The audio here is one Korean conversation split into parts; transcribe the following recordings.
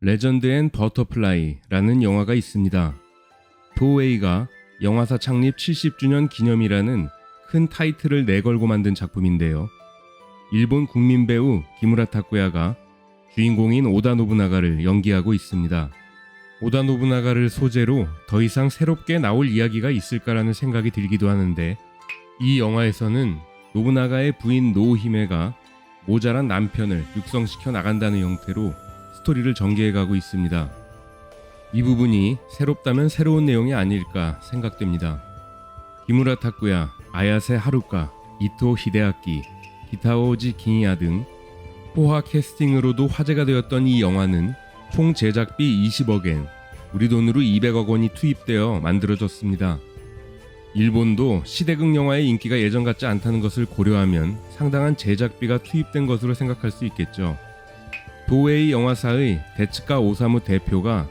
레전드 앤 버터플라이라는 영화가 있습니다. 도웨이가 영화사 창립 70주년 기념이라는 큰 타이틀을 내걸고 만든 작품인데요. 일본 국민 배우 기무라 타쿠야가 주인공인 오다 노부나가를 연기하고 있습니다. 오다 노부나가를 소재로 더 이상 새롭게 나올 이야기가 있을까라는 생각이 들기도 하는데 이 영화에서는 노부나가의 부인 노히메가 모자란 남편을 육성시켜 나간다는 형태로 스토리를 전개해 가고 있습니다. 이 부분이 새롭다면 새로운 내용이 아닐까 생각됩니다. 기무라 타쿠야, 아야세 하루카, 이토 히데아키, 기타오지 기니야 등 호화 캐스팅으로도 화제가 되었던 이 영화는 총 제작비 20억엔, 우리 돈으로 200억 원이 투입되어 만들어졌습니다. 일본도 시대극 영화의 인기가 예전 같지 않다는 것을 고려하면 상당한 제작비가 투입된 것으로 생각할 수 있겠죠. 도웨이 영화사의 데츠카 오사무 대표가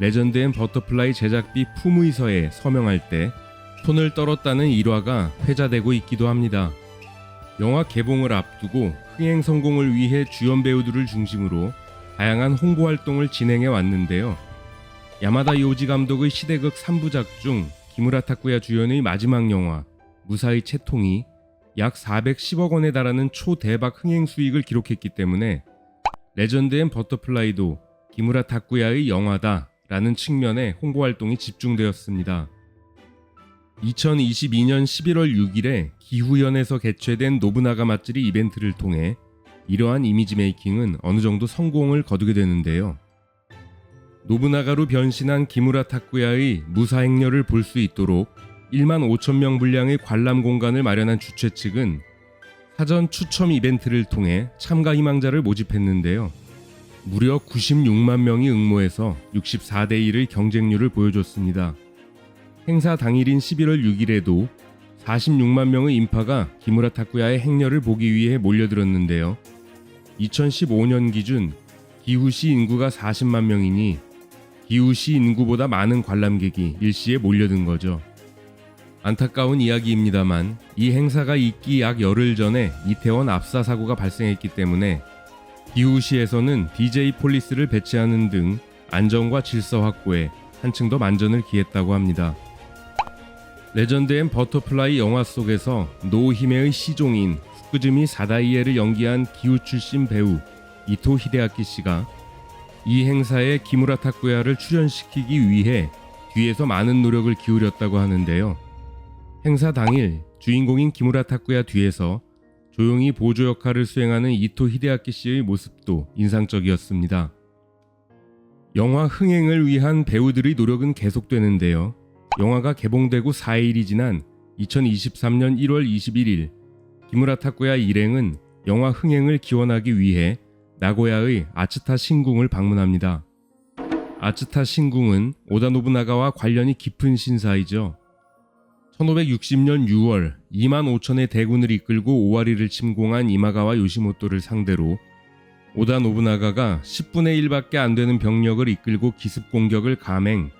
레전드 앤 버터플라이 제작비 품의서에 서명할 때 손을 떨었다는 일화가 회자되고 있기도 합니다. 영화 개봉을 앞두고 흥행 성공을 위해 주연 배우들을 중심으로 다양한 홍보 활동을 진행해 왔는데요. 야마다 요지 감독의 시대극 3부작 중 기무라 타쿠야 주연의 마지막 영화 무사히 채통이 약 410억 원에 달하는 초대박 흥행 수익을 기록했기 때문에 레전드 앤 버터플라이도 기무라 타쿠야의 영화다 라는 측면에 홍보 활동이 집중되었습니다. 2022년 11월 6일에 기후현에서 개최된 노부나가 맛집이 이벤트를 통해 이러한 이미지 메이킹은 어느 정도 성공을 거두게 되는데요. 노부나가로 변신한 기무라 타쿠야의 무사 행렬을 볼 수 있도록 1만 5천 명 분량의 관람 공간을 마련한 주최 측은 사전 추첨 이벤트를 통해 참가 희망자를 모집했는데요. 무려 96만 명이 응모해서 64대 1의 경쟁률을 보여줬습니다. 행사 당일인 11월 6일에도 46만 명의 인파가 기무라 타쿠야의 행렬을 보기 위해 몰려들었는데요. 2015년 기준 기후시 인구가 40만 명이니 기후시 인구보다 많은 관람객이 일시에 몰려든 거죠. 안타까운 이야기입니다만 이 행사가 있기 약 열흘 전에 이태원 압사 사고가 발생했기 때문에 기후시에서는 DJ 폴리스를 배치하는 등 안전과 질서 확보에 한층 더 만전을 기했다고 합니다. 레전드 앤 버터플라이 영화 속에서 노히메의 시종인 후쿠즈미 사다이에를 연기한 기후 출신 배우 이토 히데아키 씨가 이 행사에 기무라 타쿠야를 출연시키기 위해 뒤에서 많은 노력을 기울였다고 하는데요. 행사 당일 주인공인 기무라 타쿠야 뒤에서 조용히 보조 역할을 수행하는 이토 히데아키 씨의 모습도 인상적이었습니다. 영화 흥행을 위한 배우들의 노력은 계속되는데요. 영화가 개봉되고 4일이 지난 2023년 1월 21일 기무라 타쿠야 일행은 영화 흥행을 기원하기 위해 나고야의 아츠타 신궁을 방문합니다. 아츠타 신궁은 오다 노부나가와 관련이 깊은 신사이죠. 1560년 6월 2만 5천의 대군을 이끌고 오와리를 침공한 이마가와 요시모토를 상대로 오다 노부나가가 10분의 1밖에 안 되는 병력을 이끌고 기습 공격을 감행,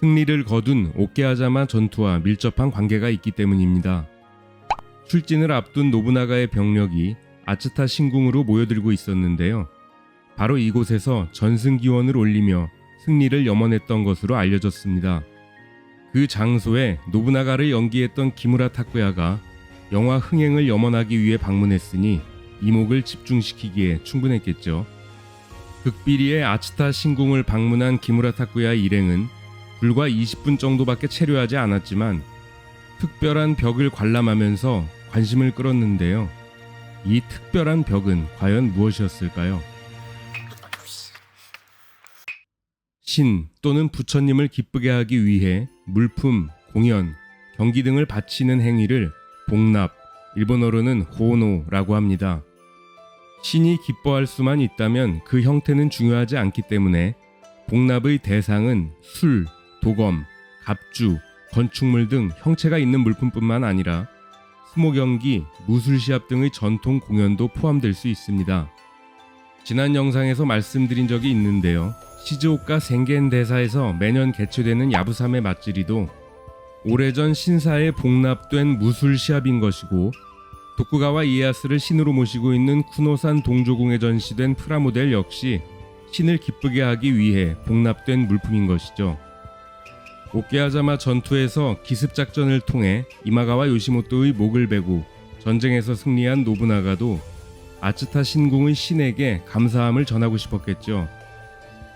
승리를 거둔 오케아자마 전투와 밀접한 관계가 있기 때문입니다. 출진을 앞둔 노부나가의 병력이 아츠타 신궁으로 모여들고 있었는데요. 바로 이곳에서 전승 기원을 올리며 승리를 염원했던 것으로 알려졌습니다. 그 장소에 노부나가를 연기했던 기무라 타쿠야가 영화 흥행을 염원하기 위해 방문했으니 이목을 집중시키기에 충분했겠죠. 극비리의 아츠타 신궁을 방문한 기무라 타쿠야 일행은 불과 20분 정도밖에 체류하지 않았지만 특별한 벽을 관람하면서 관심을 끌었는데요. 이 특별한 벽은 과연 무엇이었을까요? 신 또는 부처님을 기쁘게 하기 위해 물품, 공연, 경기 등을 바치는 행위를 복납, 일본어로는 호노라고 합니다. 신이 기뻐할 수만 있다면 그 형태는 중요하지 않기 때문에 복납의 대상은 술, 도검, 갑주, 건축물 등 형체가 있는 물품뿐만 아니라 스모 경기, 무술 시합 등의 전통 공연도 포함될 수 있습니다. 지난 영상에서 말씀드린 적이 있는데요. 시즈오카 생겐 대사에서 매년 개최되는 야부삼의 맛지리도 오래전 신사에 복납된 무술 시합인 것이고 도쿠가와 이에야스를 신으로 모시고 있는 쿠노산 동조궁에 전시된 프라모델 역시 신을 기쁘게 하기 위해 복납된 물품인 것이죠. 오케아자마 전투에서 기습 작전을 통해 이마가와 요시모토의 목을 베고 전쟁에서 승리한 노부나가도 아츠타 신궁의 신에게 감사함을 전하고 싶었겠죠.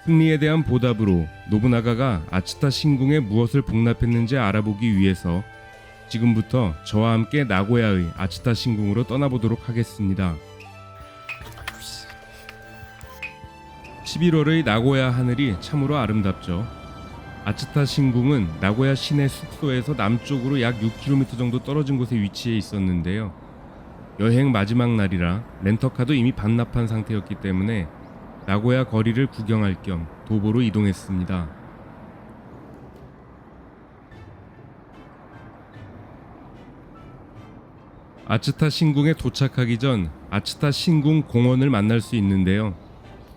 승리에 대한 보답으로 노부나가가 아츠타 신궁에 무엇을 복납했는지 알아보기 위해서 지금부터 저와 함께 나고야의 아츠타 신궁으로 떠나보도록 하겠습니다. 11월의 나고야 하늘이 참으로 아름답죠. 아츠타 신궁은 나고야 시내 숙소에서 남쪽으로 약 6km 정도 떨어진 곳에 위치해 있었는데요. 여행 마지막 날이라 렌터카도 이미 반납한 상태였기 때문에 나고야 거리를 구경할 겸 도보로 이동했습니다. 아츠타 신궁에 도착하기 전 아츠타 신궁 공원을 만날 수 있는데요.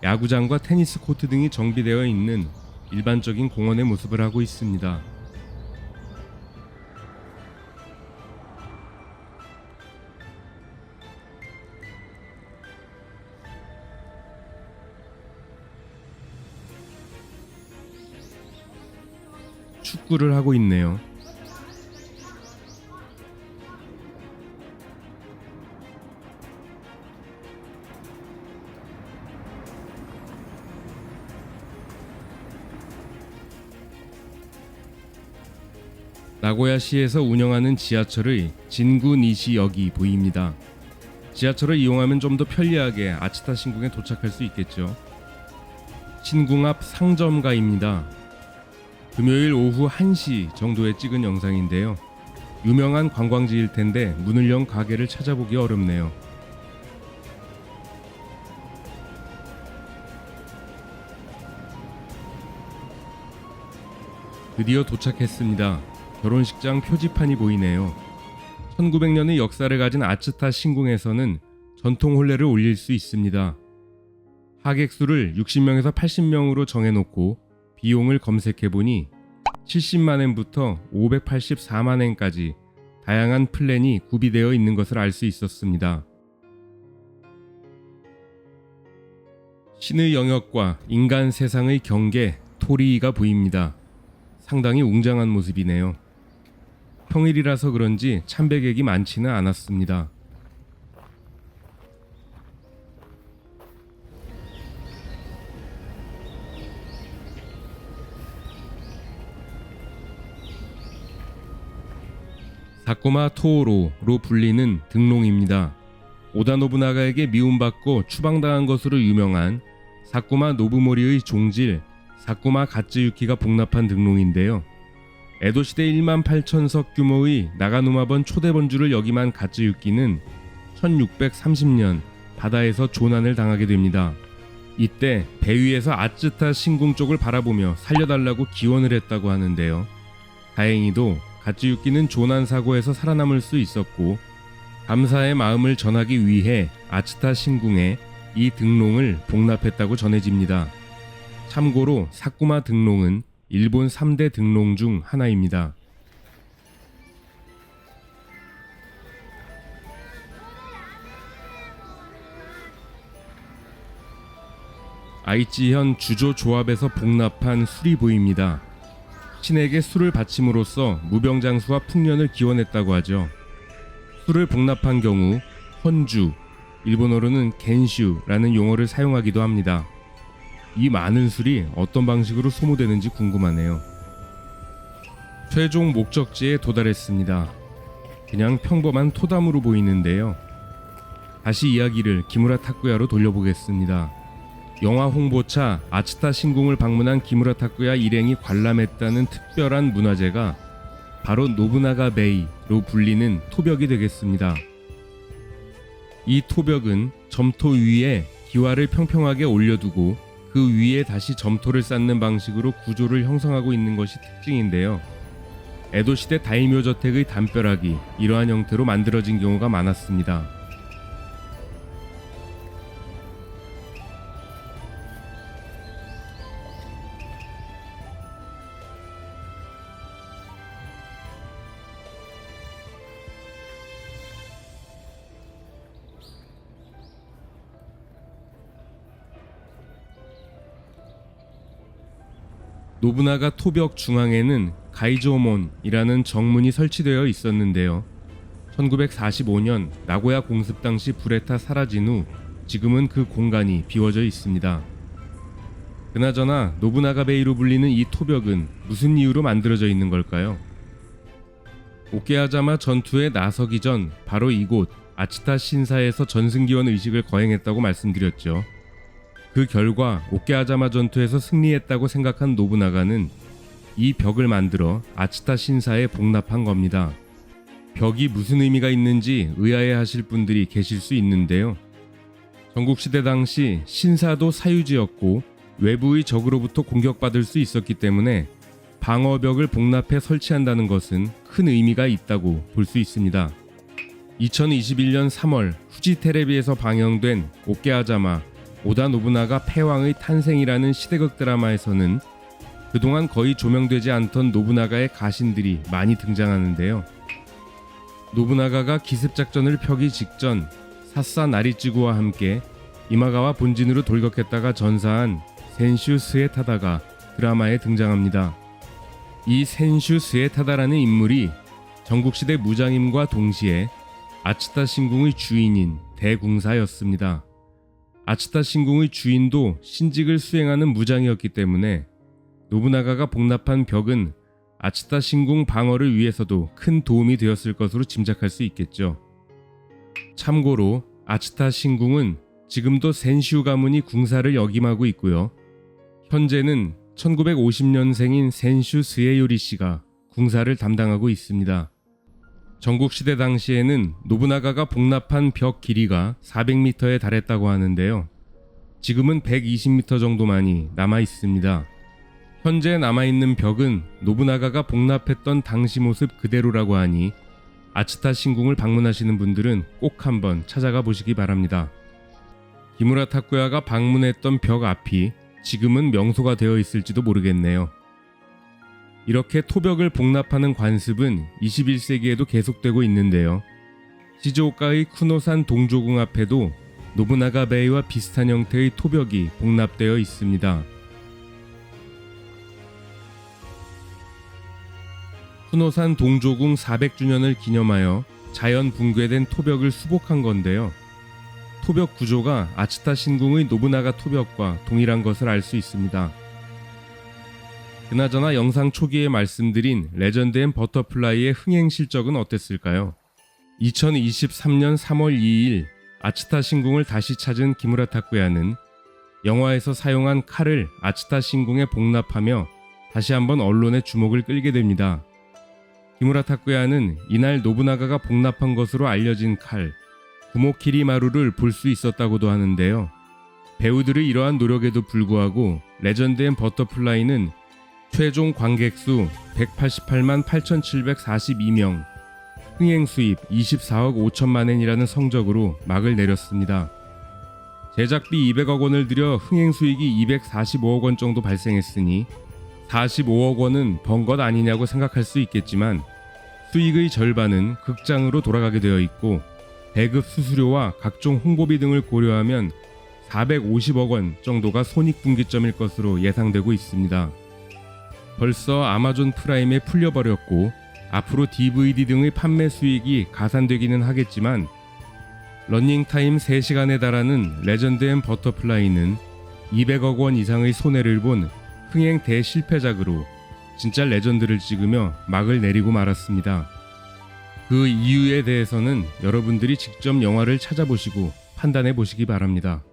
야구장과 테니스 코트 등이 정비되어 있는 일반적인 공원의 모습을 하고 있습니다. 축구를 하고 있네요. 나고야시에서 운영하는 지하철의 진구 니시역이 보입니다. 지하철을 이용하면 좀 더 편리하게 아치타 신궁에 도착할 수 있겠죠. 신궁 앞 상점가입니다. 금요일 오후 1시 정도에 찍은 영상인데요. 유명한 관광지일 텐데 문을 연 가게를 찾아보기 어렵네요. 드디어 도착했습니다. 결혼식장 표지판이 보이네요. 1900년의 역사를 가진 아츠타 신궁에서는 전통 혼례를 올릴 수 있습니다. 하객 수를 60명에서 80명으로 정해놓고 비용을 검색해보니 70만 엔부터 584만 엔까지 다양한 플랜이 구비되어 있는 것을 알 수 있었습니다. 신의 영역과 인간 세상의 경계 토리가 보입니다. 상당히 웅장한 모습이네요. 평일이라서 그런지 참배객이 많지는 않았습니다. 사코마 토오로로 불리는 등롱입니다. 오다 노부나가에게 미움받고 추방당한 것으로 유명한 사코마 노부모리의 종질 사코마 가츠유키가 복납한 등롱인데요. 에도 시대 1만 8천석 규모의 나가노마번 초대 번주를 역임한 가츠유키는 1630년 바다에서 조난을 당하게 됩니다. 이때 배 위에서 아츠타 신궁 쪽을 바라보며 살려달라고 기원을 했다고 하는데요. 다행히도 가츠유키는 조난 사고에서 살아남을 수 있었고 감사의 마음을 전하기 위해 아츠타 신궁에 이 등롱을 복납했다고 전해집니다. 참고로 사쿠마 등롱은 일본 3대 등롱 중 하나입니다. 아이치현 주조 조합에서 복납한 술이 보입니다. 신에게 술을 바침으로써 무병장수와 풍년을 기원했다고 하죠. 술을 복납한 경우 헌주, 일본어로는 겐슈라는 용어를 사용하기도 합니다. 이 많은 술이 어떤 방식으로 소모되는지 궁금하네요. 최종 목적지에 도달했습니다. 그냥 평범한 토담으로 보이는데요. 다시 이야기를 기무라 타쿠야로 돌려보겠습니다. 영화 홍보차 아츠타 신궁을 방문한 기무라 타쿠야 일행이 관람했다는 특별한 문화재가 바로 노부나가 베이로 불리는 토벽이 되겠습니다. 이 토벽은 점토 위에 기와를 평평하게 올려두고 그 위에 다시 점토를 쌓는 방식으로 구조를 형성하고 있는 것이 특징인데요. 에도 시대 다이묘 저택의 담벼락이 이러한 형태로 만들어진 경우가 많았습니다. 노부나가 토벽 중앙에는 가이조몬이라는 정문이 설치되어 있었는데요. 1945년 나고야 공습 당시 불에 타 사라진 후 지금은 그 공간이 비워져 있습니다. 그나저나 노부나가 베이로 불리는 이 토벽은 무슨 이유로 만들어져 있는 걸까요? 오케아자마 전투에 나서기 전 바로 이곳 아치타 신사에서 전승기원 의식을 거행했다고 말씀드렸죠. 그 결과 오케아자마 전투에서 승리했다고 생각한 노부나가는 이 벽을 만들어 아치타 신사에 복납한 겁니다. 벽이 무슨 의미가 있는지 의아해 하실 분들이 계실 수 있는데요. 전국시대 당시 신사도 사유지였고 외부의 적으로부터 공격받을 수 있었기 때문에 방어벽을 복납해 설치한다는 것은 큰 의미가 있다고 볼 수 있습니다. 2021년 3월 후지 테레비에서 방영된 오케아자마 오다 노부나가 패왕의 탄생이라는 시대극 드라마에서는 그동안 거의 조명되지 않던 노부나가의 가신들이 많이 등장하는데요. 노부나가가 기습 작전을 펴기 직전 사사 나리찌구와 함께 이마가와 본진으로 돌격했다가 전사한 센슈 스에타다가 드라마에 등장합니다. 이 센슈 스에타다라는 인물이 전국시대 무장임과 동시에 아치타 신궁의 주인인 대궁사였습니다. 아치타 신궁의 주인도 신직을 수행하는 무장이었기 때문에 노부나가가 복납한 벽은 아치타 신궁 방어를 위해서도 큰 도움이 되었을 것으로 짐작할 수 있겠죠. 참고로 아치타 신궁은 지금도 센슈 가문이 궁사를 역임하고 있고요. 현재는 1950년생인 센슈 스에요리 씨가 궁사를 담당하고 있습니다. 전국시대 당시에는 노부나가가 복납한 벽 길이가 400m에 달했다고 하는데요. 지금은 120m 정도만이 남아 있습니다. 현재 남아있는 벽은 노부나가가 복납했던 당시 모습 그대로라고 하니 아치타 신궁을 방문하시는 분들은 꼭 한번 찾아가 보시기 바랍니다. 기무라 타쿠야가 방문했던 벽 앞이 지금은 명소가 되어 있을지도 모르겠네요. 이렇게 토벽을 복납하는 관습은 21세기에도 계속되고 있는데요. 시즈오카의 쿠노산 동조궁 앞에도 노부나가 베이와 비슷한 형태의 토벽이 복납되어 있습니다. 쿠노산 동조궁 400주년을 기념하여 자연 붕괴된 토벽을 수복한 건데요. 토벽 구조가 아치타 신궁의 노부나가 토벽과 동일한 것을 알 수 있습니다. 그나저나 영상 초기에 말씀드린 레전드 앤 버터플라이의 흥행 실적은 어땠을까요? 2023년 3월 2일 아치타 신궁을 다시 찾은 기무라 타쿠야는 영화에서 사용한 칼을 아치타 신궁에 복납하며 다시 한번 언론의 주목을 끌게 됩니다. 기무라 타쿠야는 이날 노부나가가 복납한 것으로 알려진 칼 구모키리마루를 볼 수 있었다고도 하는데요. 배우들의 이러한 노력에도 불구하고 레전드 앤 버터플라이는 최종 관객 수 188만 8,742명, 흥행 수입 24억 5천만 엔이라는 성적으로 막을 내렸습니다. 제작비 200억 원을 들여 흥행 수익이 245억 원 정도 발생했으니 45억 원은 번 것 아니냐고 생각할 수 있겠지만 수익의 절반은 극장으로 돌아가게 되어 있고 배급 수수료와 각종 홍보비 등을 고려하면 450억 원 정도가 손익분기점일 것으로 예상되고 있습니다. 벌써 아마존 프라임에 풀려버렸고 앞으로 DVD 등의 판매 수익이 가산되기는 하겠지만 러닝타임 3시간에 달하는 레전드 앤 버터플라이는 200억 원 이상의 손해를 본 흥행 대실패작으로 진짜 레전드를 찍으며 막을 내리고 말았습니다. 그 이유에 대해서는 여러분들이 직접 영화를 찾아보시고 판단해 보시기 바랍니다.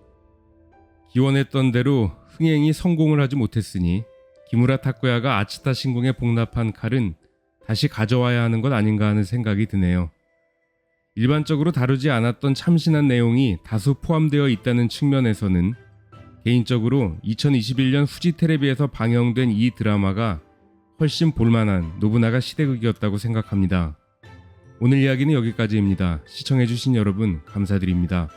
기원했던 대로 흥행이 성공을 하지 못했으니 기무라 타쿠야가 아치타 신궁에 복납한 칼은 다시 가져와야 하는 것 아닌가 하는 생각이 드네요. 일반적으로 다루지 않았던 참신한 내용이 다소 포함되어 있다는 측면에서는 개인적으로 2021년 후지 테레비에서 방영된 이 드라마가 훨씬 볼만한 노부나가 시대극이었다고 생각합니다. 오늘 이야기는 여기까지입니다. 시청해주신 여러분 감사드립니다.